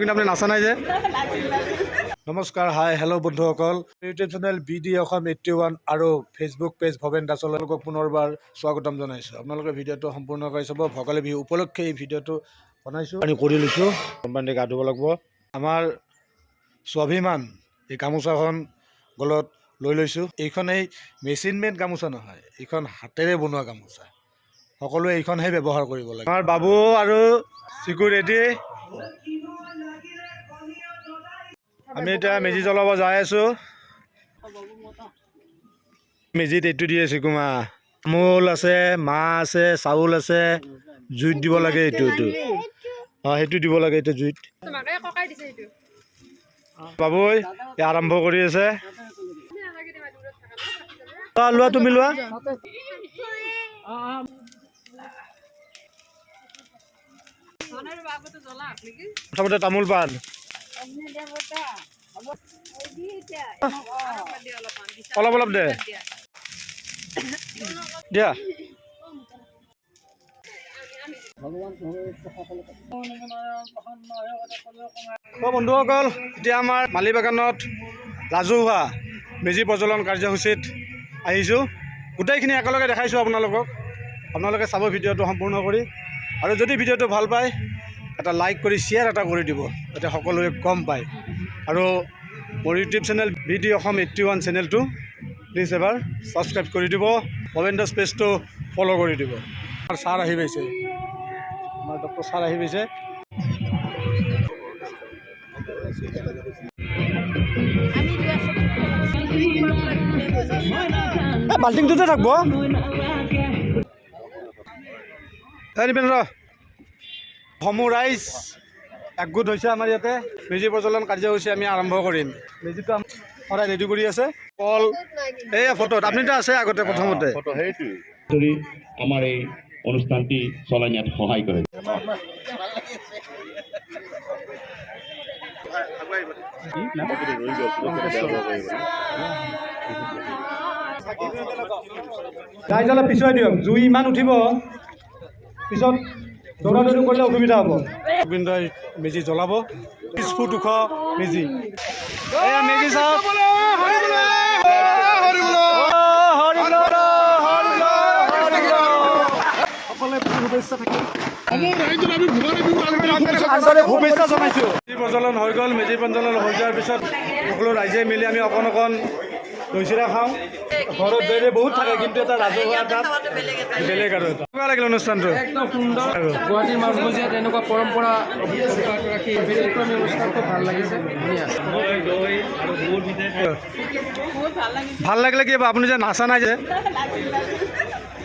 কিন্তু আপুনি নাচা নাই যে? নমস্কাৰ হাই হেল্ল' বন্ধুসকল। YouTube channel B D Assam eighty one আৰু ফেচবুক পেজ ভৱেন দাসলৈকে পুনৰবাৰ স্বাগতম জনাইছোঁ। আপোনালোকে ভিডিঅ'টো সম্পূৰ্ণকৈ চাব। ভোগালী বিহু উপলক্ষে এই ভিডিঅ'টো বনাইছোঁ। আমি কৰি লৈছোঁ। কোম্পানীতে গা ধুব লাগিব। আমাৰ স্বাভিমান এই গামোচাখন গলত লৈ লৈছোঁ। এইখন এই মেচিন মেড গামোচা নহয় এইখন হাতেৰে বনোৱা গামোচা। সকলোৱে এইখনহে ব্যৱহাৰ কৰিব লাগে। আমাৰ বাবু আৰু চিকু ৰেডি আমি এতিয়া মেজি জ্বলাব যাই আছোঁ। মেজিত এইটো দিয়ে চিকুমা তামোল আছে মাহ আছে চাউল আছে জুইত দিব লাগে এইটো এইটো। অঁ সেইটো দিব লাগে এইটো জুইত। বাবুই আৰম্ভ কৰি আছে। দে লোৱা তুমি লোৱা। প্ৰথমতে তামোল পাণ অলপ অলপ দে দিয়া বন্ধুসকল এতিয়া আমাৰ মালিবাগানত ৰাজহুৱা মেজি প্ৰজ্বলন কাৰ্যসূচীত আহিছোঁ। গোটেইখিনি একেলগে দেখাইছোঁ আপোনালোকক। আপোনালোকে চাব ভিডিঅ'টো সম্পূৰ্ণ কৰি। আৰু যদি ভিডিঅ'টো ভাল পায় এটা লাইক কৰি শ্বেয়াৰ এটা কৰি দিব যাতে সকলোৱে গম পায়। আৰু মোৰ YouTube channel B D Assam eighty one চেনেলটো প্লিজ এবাৰ ছাবস্ক্ৰাইব কৰি দিব পৱেন দাস পেজটো ফ'ল' কৰি দিব। আমাৰ ছাৰ আহি পাইছে। আমাৰ ডক্টৰ ছাৰ আহি পাইছে। বাল্টিংটোতে থাকব। এই নিপেন ৰ। সমূহ ৰাইজ একগোট হৈছে আমাৰ ইয়াতে। মেজি প্ৰজ্বলন কাৰ্যসূচী আমি আৰম্ভ কৰিম। মেজিটো সদায় ৰেডি কৰি আছে। কল এইয়া ফটোত আপুনিতো আছে আগতে প্ৰথমতে। আমাৰ এই অনুষ্ঠানটি চলাই নিয়াত সহায় কৰে। ৰাইজ অলপ পিছুৱাই দিয়ক। জুই ইমান উঠিব। পিছত দৌৰি কৰিলে অসুবিধা হ'ব। গোবিন্দই মেজি জ্বলাব। বিছ ফুট ওখ মেজি। এয়া মেজি চাওক শুভেচ্ছা জনাইছোঁ। মেজি প্ৰজ্বলন হৈ গ'ল মেজি প্ৰজ্বলন হৈ যোৱাৰ পিছত সকলো ৰাইজে মিলি আমি অকণ অকণ দৈ চিৰা খাওঁ। ঘৰত দৈ বহুত থাকে কিন্তু এটা ৰাজহুৱা তাত বেলেগ আৰু এটা। কেনেকুৱা লাগিল অনুষ্ঠানটো? একদম সুন্দৰ। গুৱাহাটীৰ মাজমজিয়াত এনেকুৱা পৰম্পৰা ৰাখি ব্যতিক্ৰমী অনুষ্ঠানটো ভালো লাগিছে। ভালো লাগিলে কি আপুনি যে নাচা নাই যে?